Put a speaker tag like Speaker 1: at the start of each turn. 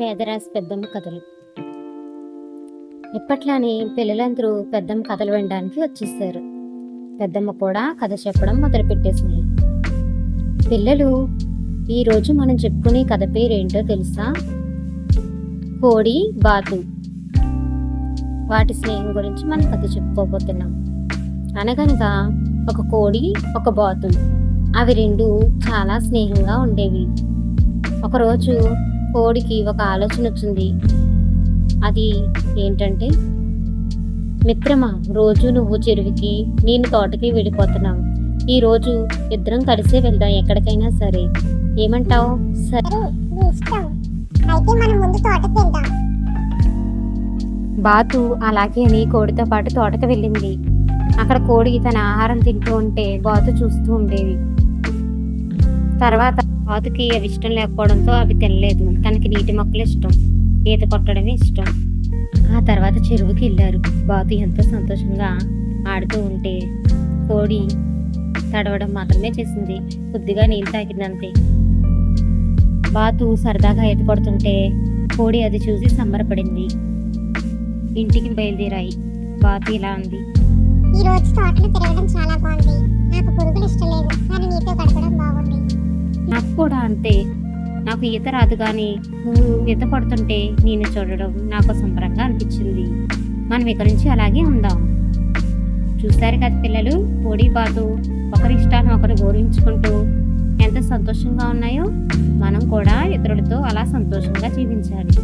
Speaker 1: పేదరాశి పెద్దమ్మ కథలు. ఇప్పట్లోనే పిల్లలందరూ పెద్దమ్మ కథలు వినడానికి వచ్చేసారు. పెద్దమ్మ కూడా కథ చెప్పడం మొదలుపెట్టేసింది. పిల్లలు ఈరోజు మనం చెప్పుకునే కథ పేరేంటో తెలుసా? కోడి బాతు. వాటి స్నేహం గురించి మనం కథ చెప్పుకోబోతున్నాం. అనగనగా ఒక కోడి ఒక బాతు. అవి రెండు చాలా స్నేహంగా ఉండేవి. ఒకరోజు కోడికి ఒక ఆలోచన వచ్చింది. అది ఏంటంటే మిత్రమా రోజు నువ్వు చెరువుకి నేను తోటకి వెళ్ళిపోతున్నావు ఈ రోజు ఇద్దరం కలిసే వెళ్దాం ఎక్కడికైనా సరే. ఏమంటావు? సరే. బాతు అలాగే అని కోడితో పాటు తోటకు వెళ్ళింది. అక్కడ కోడి తన ఆహారం తింటూ ఉంటే బాతు చూస్తూ ఉండేది. తర్వాత బాతుకి అవి ఇష్టం లేకపోవడంతో అవి తినలేదు తనకి నీటి మొక్కలు ఇష్టం ఈత కొట్టడమే ఇష్టం. ఆ తర్వాత చెరువుకి వెళ్ళారు. బాతు ఎంతో సంతోషంగా ఆడుతూ ఉంటే కోడి తడవడం మాత్రమే చేసింది. కొద్దిగా నీళ్ళు తాకిందంతే బాతు సరదాగా ఈత కొడుతుంటే కోడి అది చూసి సంబరపడింది. ఇంటికి బయలుదేరాయి. బాతు ఇలా ఉంది
Speaker 2: ఈ రోజు తోటలు తిరగడం చాలా బాగుంది. నాకు పురుగులు ఇష్టం లేదు. కానీ
Speaker 1: అంతే. నాకు ఈత రాదు కానీ నువ్వు ఈత కొడుతుంటే నేను చూడడం నాకు సంబరంగా అనిపించింది. మనం ఇక నుంచి అలాగే ఉందాం. చూశారు కదా పిల్లలు? పొడి బాతు ఒకరి ఇష్టాన్ని ఒకరు గౌరవించుకుంటూ ఎంత సంతోషంగా ఉన్నాయో మనం కూడా ఇతరులతో అలా సంతోషంగా జీవించాలి.